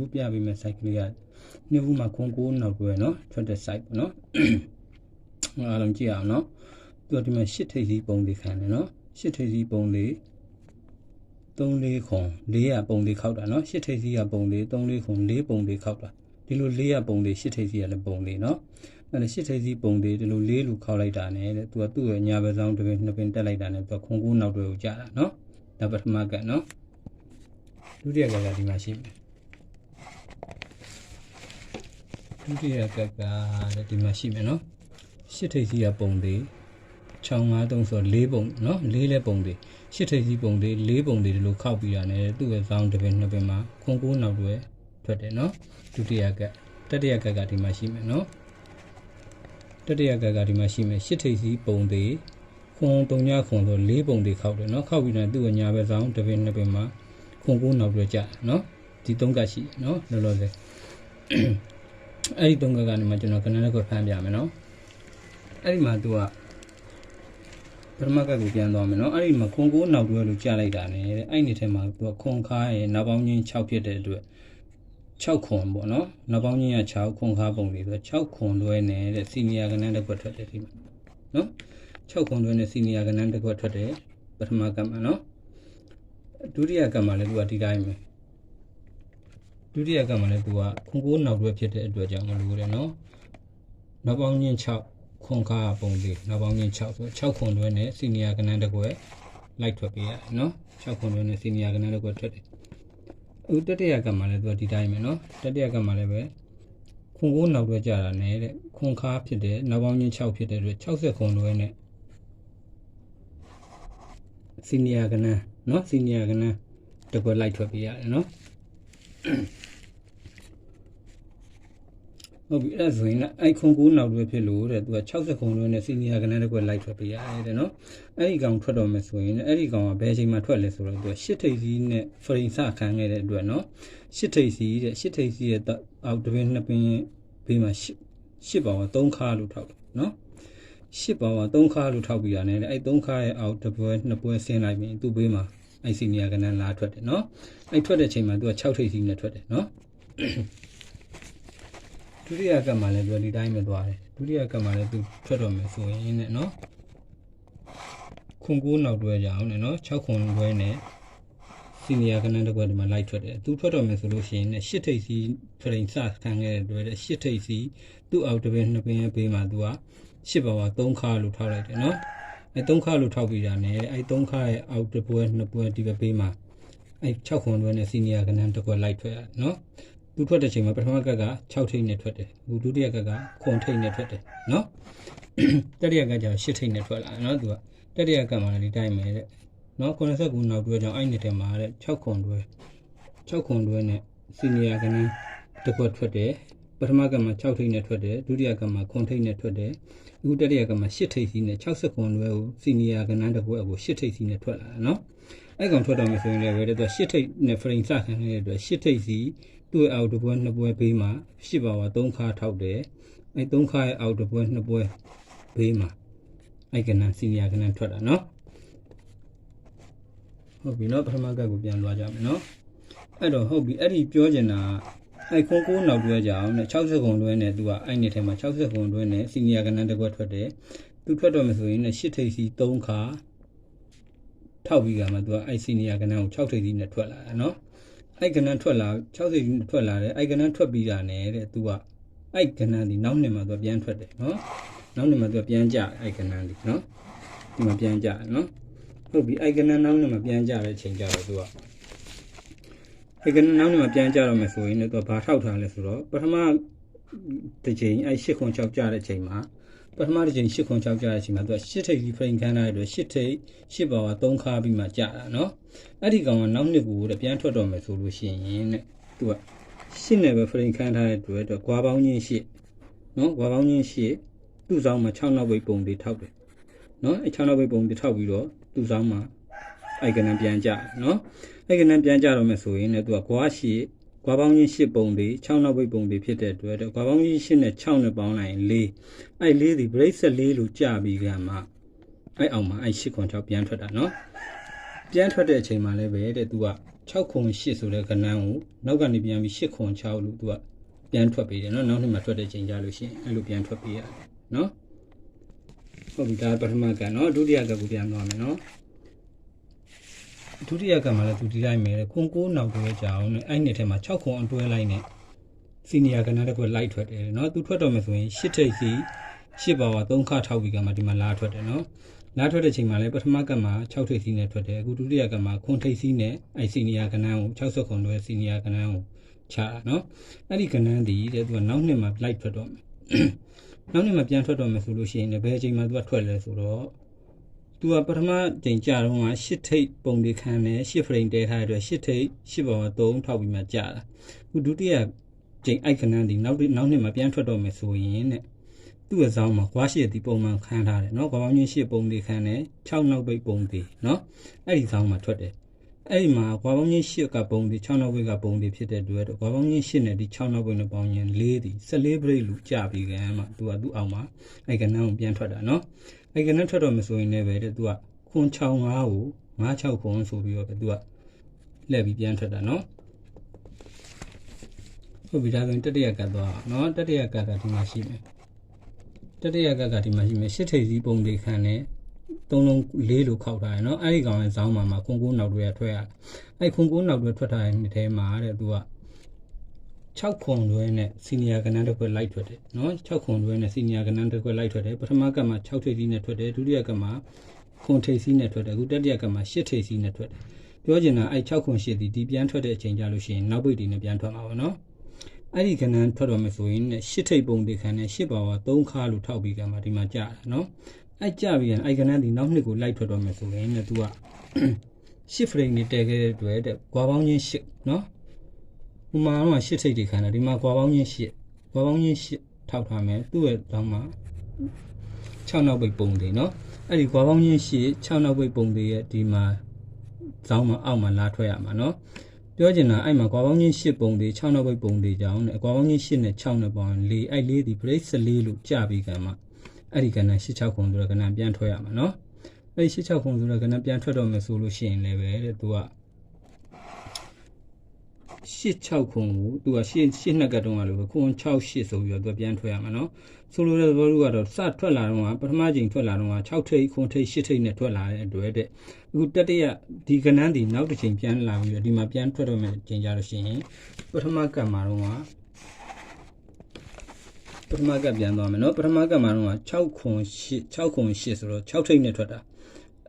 အခုပြပေးမယ့် site ကလေးကနှစ်ဘူးမှာခွန်ကိုးနောက်တွဲနော်ထွက်တဲ့ site ပေါ့နော်အားလုံးကြည့်အောင်နော်သူကဒီမှာရှစ်ထိပ်စီးပုံလေးခံတယ်နော်ရှစ်ထိပ်စီးပုံလေး3လေးခွန်400ပုံလေးခောက်တာနော်ရှစ်ထိပ်စီးကပုံလေး3လေးခွန်4ပုံလေးခောက်တာဒီလို400ပုံလေးရှစ်ထိပ်စီးကလည်းပုံလေးနော်အဲ့ဒါရှစ်ထိပ်စီးပုံလေးဒီလို4လူခောက်လိုက်တာနဲ့တဲ့သူကသူ့ရဲ့ညာဘက်ဆောင်တစ်ပင်နှစ်ပင်တက်လိုက်တာနဲ့သူကခွန်ကိုးနောက်တွဲကိုကြာတာနော်ဒါပထမကနော်ဒုတိယကကဒီမှာရှိမယ် ဒုတိယကကတဲ့ဒီမှာရှိမယ်နော်ရှစ်ထိပ်စီးကပုံလေး653ဆို4ပုံနော်4လဲပုံလေးရှစ်ထိပ်စီးပုံလေး4ပုံလေးဒီလိုခောက်ပြီးတာနဲ့သူ့ရဲ့ဇောင်းတစ်ပင်နှစ်ပင်မှာခွန်ကိုးနောက်တွဲထွက်တယ်နော်ဒုတိယကတတိယကကဒီမှာရှိမယ်နော်တတိယကကဒီမှာရှိမယ်ရှစ်ထိပ်စီးပုံလေးခွန်3ညခွန်ဆို4ပုံလေးခောက်တယ်နော်ခောက်ပြီးတော့သူ့ရဲ့ညာဘက်ဇောင်းတစ်ပင်နှစ်ပင်မှာခွန်ကိုးနောက်တွဲကြာနော်ဒီ3ကရှိနော်လောလောဆယ် အဲ့ဒီ3ကကနေမှကျွန်တော်ခဏလေးကိုဖမ်းပြမယ်နော်အဲ့ဒီမှာသူကပထမကကိုပြန်သွားမယ်နော်အဲ့ဒီမှာခွန်ကိုးနောက်တွဲလို့ကြာလိုက်တာ ਨੇ တဲ့အဲ့ဒီထဲမှာသူကခွန်ခါရဲ့နောက်ပေါင်းချင်း6ဖြစ်တဲ့အတွက်6ခွန်ပေါ့နော်နောက်ပေါင်းချင်းက6ခွန်ခါပုံလေးဆို6ခွန်တွဲနေတဲ့စီနီယာကနန်းတစ်ခွက်ထွက်တယ်ဒီမှာနော်6ခွန်တွဲနဲ့စီနီယာကနန်းတစ်ခွက်ထွက်တယ်ပထမကမှာနော်ဒုတိယကမှာလည်းသူကဒီတိုင်းပဲ ဒုတိယကမှာလည်းသူကခွန်ကိုးနောက်တွဲဖြစ်တဲ့အတွက်ကြောင့်မလို့တယ်နော်နောက်ပေါင်းချင်း6ခွန်ခါပုံလေးနောက်ပေါင်းချင်း6ဆို6ခွန်တွဲနဲ့စီနီယာကနန်းတစ်ခွက်လိုက်ထွက်ပေးရနော်6ခွန်တွဲနဲ့စီနီယာကနန်းတစ်ခွက်ထွက်တယ်ဥတတိယကမှာလည်းသူကဒီတိုင်းပဲနော်တတိယကမှာလည်းပဲခွန်ကိုးနောက်တွဲကြတာနဲ့တဲ့ခွန်ခါဖြစ်တဲ့နောက်ပေါင်းချင်း6ဖြစ်တဲ့အတွက်60ခွန်တွဲနဲ့စီနီယာကနန်းနော်စီနီယာကနန်းတစ်ခွက်လိုက်ထွက်ပေးရတယ်နော် ဟုတ်ပြီအဲ့ဒါဆိုရင်လည်းအဲ့ခွန်ကိုးနောက်တွဲဖြစ်လို့တဲ့သူက60ခုတွဲနဲ့စီနီယာကနန်းတစ်ခွက်လိုက်ထွက်ပေးရတယ်တဲ့နော်အဲ့ဒီကောင်ထွက်တော့မယ်ဆိုရင်လည်းအဲ့ဒီကောင်ကဘယ်အချိန်မှထွက်လဲဆိုတော့သူကရှစ်ထိပ်စီးနဲ့ဖရင်စခံခဲ့တဲ့အတွက်နော်ရှစ်ထိပ်စီးတဲ့ရှစ်ထိပ်စီးရဲ့အောက်တစ်ပင်နှစ်ပင်ဘေးမှာရှစ်ရှစ်ပေါင်က3ခါလို့ထောက်တယ်နော်ရှစ်ပေါင်က3ခါလို့ထောက်ပြီးရတယ်အဲ့3ခါရဲ့အောက်တစ်ပွဲနှစ်ပွဲဆင်းလိုက်ပြီးသူ့ဘေးမှာ အဲ့စီနီယာကနန်းလာထွက်တယ်နော်အဲ့ထွက်တဲ့ချိန်မှာသူက6ထိပ်စီးနဲ့ထွက်တယ်နော်ဒုတိယကပ်မှာလည်းသူဒီတိုင်းပဲသွားတယ်ဒုတိယကပ်မှာလည်းသူထွက်တော့မယ်ဆိုရင်နဲ့နော်ခွန်ကိုးနောက်တွဲကြအောင်နဲ့နော်6ခွန်တွဲနဲ့စီနီယာကနန်းတစ်ခွက်ဒီမှာလိုက်ထွက်တယ်သူထွက်တော့မယ်ဆိုလို့ရှိရင်နဲ့8ထိပ်စီဖရိန်စခံခဲ့တဲ့တွဲတဲ့8ထိပ်စီသူ့အောက်တစ်ပင်နှစ်ပင်ရဲ့ဘေးမှာသူက8ပါဝါ3ခါလို့ထောက်လိုက်တယ်နော် အဲ3ခါလို့ထောက်ပြီးတာနဲ့အဲ3ခါရဲ့အောက်တစ်ပွဲနှစ်ပွဲဒီဘက်ဘေးမှာအဲ6ခွန်တွဲနဲ့စီနီယာကနန်းတစ်ခွက်လိုက်ထွက်ရနော်သူထွက်တဲ့ချိန်မှာပထမကက်က6ထိပ်နဲ့ထွက်တယ်။ဒုတိယကက်ကခွန်ထိပ်နဲ့ထွက်တယ်နော်။တတိယကကျတော့8ထိပ်နဲ့ထွက်လာနော်သူကတတိယကက်မှာလည်းဒီတိုင်းပဲတဲ့။နော်89နောက်တွဲကြောင့်အဲ့နှစ်ထဲမှာတဲ့6ခွန်တွဲ6ခွန်တွဲနဲ့စီနီယာကနန်းတစ်ခွက်ထွက်တယ်။ ပထမကက်မှာ6ထိပ်နဲ့ထွက်တယ်ဒုတိယကက်မှာခွန်ထိပ်နဲ့ထွက်တယ်။အခုတတိယကက်မှာ8ထိပ်စီနဲ့60ခွန်တွဲကိုစီနီယာကနန်းတစ်ခွက်ကို8ထိပ်စီနဲ့ထွက်လာတာနော်။အဲ့ကောင်ထွက်တော့မယ်ဆိုရင်လည်းပဲတော့8ထိပ်နဲ့ frame စခံနေတဲ့အတွက်8ထိပ်စီသူ့အောက်တစ်ပွဲနှစ်ပွဲဘေးမှာရှစ်ပါဝါ3ခါထောက်တယ်အဲ3ခါရဲ့အောက်တစ်ပွဲနှစ်ပွဲဘေးမှာအဲကနန်စီနီယာကနန်ထွက်တာနော်ဟုတ်ပြီနော်ပထမကတ်ကိုပြန်လွှားကြမယ်နော်အဲ့တော့ဟုတ်ပြီအဲ့ဒီပြောချင်တာ အဲ့ခွန်ကိုးနောက်တွဲကြအောင်နဲ့60ခုတွဲနဲ့သူကအဲ့နှစ်ထဲမှာ60ခုတွဲနဲ့စီနီယာကနန်တစ်ခွက်ထွက်တယ်သူထွက်တော့မယ်ဆိုရင်လည်း8ထိပ်စီ3ခါထောက်ပြီးကမှသူကအဲ့စီနီယာကနန်ကို6ထိပ်စီနဲ့ထွက်လာတာနော်အဲ့ကနန်းထွက်လာ60ထွက်လာတယ်အဲ့ကနန်းထွက်ပြီးတာနဲ့တဲ့သူကအဲ့ကနန်းဒီနောက်နှစ်မှာသူပြန်ထွက်တယ်နော်နောက်နှစ်မှာသူပြန်ကြအဲ့ကနန်းဒီနော်ဒီမှာပြန်ကြနော်ဟုတ်ပြီအဲ့ကနန်းနောက်နှစ်မှာပြန်ကြတဲ့အချိန်ကျတော့သူက အဲ့ကနန်းနောက်နှစ်မှာပြန်ကြတော့မယ်ဆိုရင်လည်းသူကဘာထောက်ထားလဲဆိုတော့ပထမတစ်ချိန်အဲ့၈ခွန်6ကြတဲ့အချိန်မှာပထမတစ်ချိန်၈ခွန်6ကြတဲ့အချိန်မှာသူက၈ထိပ်ကြီးဖရင်ခန်းထားတဲ့အတွက်၈ထိပ်၈ပါဝါ3ခါပြီးမှကြတာနော်အဲ့ဒီကောင်ကနောက်နှစ်ကိုတဲ့ပြန်ထွက်တော့မယ်ဆိုလို့ရှိရင်တဲ့သူကရှစ်နယ်ပဲဖရင်ခန်းထားတဲ့အတွက်တော့ကွာပေါင်းချင်းရှစ်နော်ကွာပေါင်းချင်းရှစ်သူ့ဆောင်မှာ6နောက်ဘိတ်ပုံတွေထောက်တယ်နော်အဲ6နောက်ဘိတ်ပုံတွေထောက်ပြီးတော့သူ့ဆောင်မှာ အဲ့ကနံပြန်ကြနော်အဲ့ကနံပြန်ကြတော့မယ်ဆိုရင်လည်းသူကကွာရှစ်ကွာပေါင်းချင်း8ပုံတွေ6နောက်ဘိတ်ပုံတွေဖြစ်တဲ့အတွက်ကွာပေါင်းချင်း8နဲ့6နဲ့ပေါင်းလိုက်ရင်4အဲ့4ဒီ bracelet 4လို့ကြာပြီးကမှအဲ့အောင်မှာအဲ့8ခွန်6ပြန်ထွက်တာနော်ပြန်ထွက်တဲ့အချိန်မှာလည်းပဲတဲ့သူက6ခွန်8ဆိုတဲ့ကဏ္ဍကိုနောက်ကနေပြန်ပြီး8ခွန်6လို့သူကပြန်ထွက်ပေးတယ်နော်နောက်နှစ်မှာထွက်တဲ့ချိန်ကြလို့ရှိရင်အဲ့လိုပြန်ထွက်ပေးရတယ်နော်ဟုတ်ပြီဒါပထမကနော်ဒုတိယကကိုပြန်သွားမယ်နော် ဒုတိယကမှာလည်းသူဒီလိုက်မယ်ခွန်9နောက်တွဲကြအောင်နဲ့အဲ့နှစ်ထဲမှာ6ခွန်အတွဲလိုက်နဲ့စီနီယာကဏ္ဍတစ်ခုလိုက်ထွက်တယ်နော်သူထွက်တော့မယ်ဆိုရင်8ထိပ်စီ8ပါဝါ3ခထောက်ပြီးကမှဒီမှာလာထွက်တယ်နော်လာထွက်တဲ့ချိန်မှာလည်းပထမကမှာ6ထိပ်စီးနဲ့ထွက်တယ်အခုဒုတိယကမှာခွန်ထိပ်စီးနဲ့အဲစီနီယာကနန်းကို60ခွန်လွဲစီနီယာကနန်းကိုချတာနော်အဲ့ဒီကနန်းဒီတဲ့သူကနောက်နှစ်မှာ light ထွက်တော့မယ်နောက်နှစ်မှာပြန်ထွက်တော့မယ်ဆိုလို့ရှိရင်လည်းဘယ်အချိန်မှာသူကထွက်လဲဆိုတော့ သူကပထမချိန်ကြာတော့က8ထိပ်ပုံတွေခံတယ်8 frame တဲထားတဲ့အတွက်8ထိပ်8ပါဝါ3ထောက်ပြီးမှကြာတာအခုဒုတိယချိန်အိုက်ကနန်းဒီနောက်နောက်နှစ်မှာပြန်ထွက်တော့မယ်ဆိုရင်တဲ့သူ့ရဲ့ဇောင်းမှာကွာရှိတဲ့ပုံမှန်ခန်းထားတယ်နော်ကွာပေါင်းချင်းရှစ်ပုံတွေခန်းတယ်6နောက်ပိတ်ပုံတွေနော်အဲ့ဒီဇောင်းမှာထွက်တယ် အဲ့ဒီမှာကွာပေါင်းချင်းရှစ်ကပုံတွေ6နောက်ပိတ်ကပုံတွေဖြစ်တဲ့အတွက်ကွာပေါင်းချင်းရှစ်နဲ့ဒီ6နောက်ပိတ်နဲ့ပေါင်းရင်4ဒီ14 break လူကြပြီးကံမှာသူကသူ့အောင်မှာအဲ့ကနန်းကိုပြန်ထွက်တာနော်အဲ့ကနန်းထွက်တော့မဆိုရင်လည်းပဲတဲ့သူကခွန်65ကို56ခွန်ဆိုပြီးတော့ပဲသူကလှည့်ပြီးပြန်ထွက်တာနော်ဟုတ်ပြီဒါဆိုရင်တတိယကတ်သွားအောင်နော်တတိယကတ်ကဒီမှာရှိမယ်တတိယကကဒီမှာရှိမယ်ရှစ်ထိပ်စည်းပုံတွေခံနဲ့ သုံးလုံးလေးလိုခောက်ထားတယ်နော်အဲ့ဒီကောင်ရဲ့ဇောင်းမှာမှာခွန်ကိုးနောက်တွေကထွက်ရတယ်အဲ့ခွန်ကိုးနောက်တွေထွက်ထားတဲ့နေ့ထဲမှာတဲ့သူက6ခွန်တွဲနဲ့စီနီယာကဏ္ဍတစ်ခွက်လိုက်ထွက်တယ်နော်6ခွန်တွဲနဲ့စီနီယာကဏ္ဍတစ်ခွက်လိုက်ထွက်တယ်ပထမကမှာ6ထိပ်စီးနဲ့ထွက်တယ်ဒုတိယကမှာခွန်ထိပ်စီးနဲ့ထွက်တယ်အခုတတိယကမှာ8ထိပ်စီးနဲ့ထွက်တယ်ပြောချင်တာအဲ့6ခွန်8ဒီဒီပြန်ထွက်တဲ့အချိန်ကြလို့ရှိရင်နောက်ပိတ်ဒီနဲ့ပြန်ထွက်မှာပါနော်အဲ့ဒီကဏ္ဍထွက်တော်မယ်ဆိုရင်8ထိပ်ပုံတွေခံနဲ့8ပါဝါ3ခါလို့ထောက်ပြီးကမှဒီမှာကြာတယ်နော် အဲ့ကြာပြီးရင်အဲ့ကဏ္ဍဒီနောက်နှစ်ကိုလိုက်ထွက်တော့မယ်ဆိုရင်လည်း तू ကရှစ် frame နဲ့တည်ခဲ့တဲ့အတွက်တဲ့ကွာပေါင်းချင်းရှစ်နော်ဟိုမှာတော့ရှစ်ထိပ်တွေခံတယ်ဒီမှာကွာပေါင်းချင်းရှစ်ကွာပေါင်းချင်းရှစ်ထောက်ထားမယ်သူ့ရဲ့တောင်းမှာ6နောက်ပိတ်ပုံတွေနော်အဲ့ဒီကွာပေါင်းချင်းရှစ်6နောက်ပိတ်ပုံတွေရဲ့ဒီမှာဇောင်းမှာအောက်မှာလာထွက်ရမှာနော်ပြောချင်တာအဲ့မှာကွာပေါင်းချင်း၈ပုံတွေ6နောက်ပိတ်ပုံတွေကြောင်းနဲ့ကွာပေါင်းချင်း8နဲ့6နဲ့ပေါင်း4အဲ့4ဒီ break 14လို့ကြာပြီးကမှ အဲ့ဒီကဏ္ဍ86ခုဆိုတဲ့ကဏ္ဍပြန်ထွက်ရမှာเนาะအဲ့ဒီ86ခုဆိုတဲ့ကဏ္ဍပြန်ထွက်တော့မယ်ဆိုလို့ရှိရင်လည်းပဲတဲ့သူက86ခုကိုသူက8 8နှစ်ကတုန်းကလို့ပဲခွန်68ဆိုပြီးတော့သူပြန်ထွက်ရမှာเนาะဆိုလိုတဲ့ဘောလူကတော့စထွက်လာတော့ကပထမချိန်ထွက်လာတော့က6ထိပ်ခွန်ထိပ်8ထိပ်နဲ့ထွက်လာတဲ့အတွက်တဲ့အခုတတိယဒီကဏ္ဍဒီနောက်တစ်ချိန်ပြန်လာပြီးတော့ဒီမှာပြန်ထွက်တော့မယ်ချိန်ကြလို့ရှိရင်ပထမကံမှာတော့က ပထမကပ်ပြန်သွားမယ်နော်ပထမကပ်မှာတော့6ခွန်8 6ခွန်8ဆိုတော့6ထိပ်နဲ့ထွက်တာ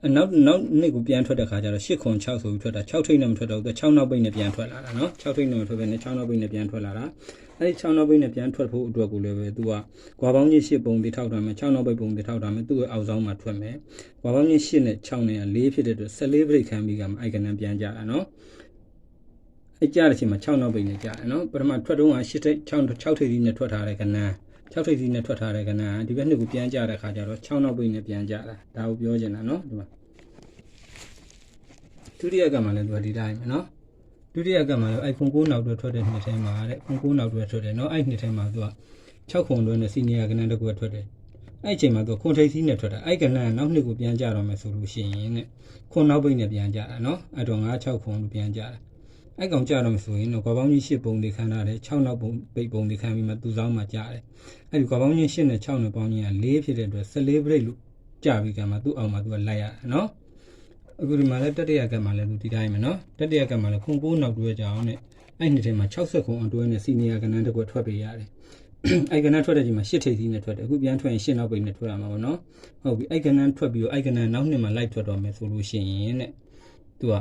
အနောက်နောက်နှစ်ကိုပြန်ထွက်တဲ့ခါကျတော့8ခွန်6ဆိုပြီးထွက်တာ6ထိပ်နဲ့မထွက်တော့ဘူးသူ6နောက်ပိတ်နဲ့ပြန်ထွက်လာတာနော်6ထိပ်နဲ့မထွက်ဘဲနဲ့6နောက်ပိတ်နဲ့ပြန်ထွက်လာတာအဲဒီ6နောက်ပိတ်နဲ့ပြန်ထွက်ဖို့အတွက်ကိုလည်းပဲသူကကွာပေါင်းကြီး8ပုံတိထောက်ထားမယ်6နောက်ပိတ်ပုံတိထောက်ထားမယ်သူ့ရဲ့အောက်ဆောင်မှာထွက်မယ်ကွာပေါင်းကြီး8နဲ့6နဲ့4ဖြစ်တဲ့အတွက်14ပြိတ်ခံပြီးကမှအိုက်ကနန်ပြန်ကြတာနော်အကြတဲ့အချိန်မှာ6နောက်ပိတ်နဲ့ကြာတယ်နော်ပထမထွက်တုန်းက6ထိပ်6ထိပ်ကြီးနဲ့ထွက်ထားတဲ့ကနန်း 6ထိပ်ကြီးနဲ့ထွက်ထားတဲ့ကဏ္ဍဒီဘက်နှစ်ကိုပြန်ကြတဲ့ခါကျတော့6နောက်ပိတ်နဲ့ပြန်ကြတာဒါကိုပြောချင်တာနော်ဒီမှာဒုတိယကမှလည်းသူကဒီတိုင်းပဲနော်ဒုတိယကမှလည်းအဲ့ခွန်9နောက်တွဲထွက်တဲ့နှစ်ထဲမှာတဲ့ခွန်9နောက်တွဲထွက်တယ်နော်အဲ့နှစ်ထဲမှာသူက6ခွန်တွဲနဲ့စီနီယာကဏ္ဍတစ်ခုကထွက်တယ်အဲ့အချိန်မှာသူခွန်ထိပ်စီးနဲ့ထွက်တာအဲ့ကဏ္ဍကနောက်နှစ်ကိုပြန်ကြတော့မယ်ဆိုလို့ရှိရင်တဲ့ခွန်နောက်ပိတ်နဲ့ပြန်ကြတာနော်အဲ့တော့9 6ခွန်လို့ပြန်ကြတာ အဲ့ကောင်ကြတော့မဆိုရင်တော့ကွာပေါင်းကြီး၈ပုံတွေခန်းထားတယ်6နောက်ပုံပိတ်ပုံတွေခန်းပြီးမှသူ့ဆောင်မှကြားတယ်အဲ့ဒီကွာပေါင်းကြီး၈နဲ့6နဲ့ပေါင်းကြီးက4ဖြစ်တဲ့အတွက်14 break လို့ကြာပြီးကမှသူ့အောင်မှသူကလိုက်ရတာနော်အခုဒီမှာလည်းတတိယကမှလည်းသူဒီတိုင်းပဲနော်တတိယကမှလည်းခွန်ပိုးနောက်တွဲကြအောင်နဲ့အဲ့ဒီထဲမှာ60ခွန်အတွဲနဲ့စီနီယာကဏ္ဍတစ်ခွက်ထွက်ပေးရတယ်အဲ့ကဏ္ဍထွက်တဲ့ချိန်မှာရှစ်ထိပ်သီးနဲ့ထွက်တယ်အခုပြန်ထွက်ရင်ရှစ်နောက်ပိတ်နဲ့ထွက်ရမှာပေါ့နော်ဟုတ်ပြီအဲ့ကဏ္ဍထွက်ပြီးတော့အဲ့ကဏ္ဍနောက်နှစ်မှာလိုက်ထွက်တော့မယ်ဆိုလို့ရှိရင်တဲ့သူက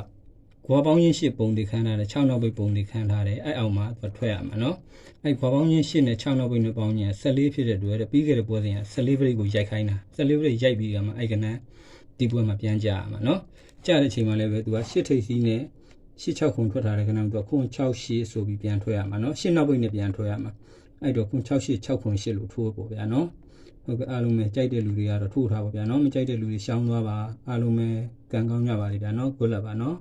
ခွာပေါင်းချင်းရှစ်ပုံတွေခန်းထားတယ်6နောက်ပိတ်ပုံတွေခန်းထားတယ်အဲ့အောင်မှာသူထွက်ရမှာနော်အဲ့ခွာပေါင်းချင်းရှစ်နဲ့6နောက်ပိတ်နဲ့ပေါင်းချင်း14ဖြစ်တဲ့တွေ့တဲ့ပြီးခဲ့တဲ့ပွဲစဉ်က14ပိတ်ကိုရိုက်ခိုင်းတာ14ပိတ်ရိုက်ပြီးကမှအဲ့ကနန်းဒီပွဲမှာပြန်ကြရမှာနော်ကြတဲ့အချိန်မှာလည်းပဲသူကရှစ်ထိပ်စီးနဲ့ရှစ်6ခုထွက်ထားတဲ့ကနန်းသူကခွန်6 8ဆိုပြီးပြန်ထွက်ရမှာနော်ရှစ်နောက်ပိတ်နဲ့ပြန်ထွက်ရမှာအဲ့တော့ခွန်6 8 6ခွန်8လို့ထိုးပေါ့ဗျာနော်ဟုတ်ကဲ့အားလုံးပဲကြိုက်တဲ့လူတွေကတော့ထိုးထားပါဗျာနော်မကြိုက်တဲ့လူတွေရှောင်းသွားပါအားလုံးပဲကံကောင်းကြပါလိမ့်ဗျာနော်ကိုလပ်ပါနော်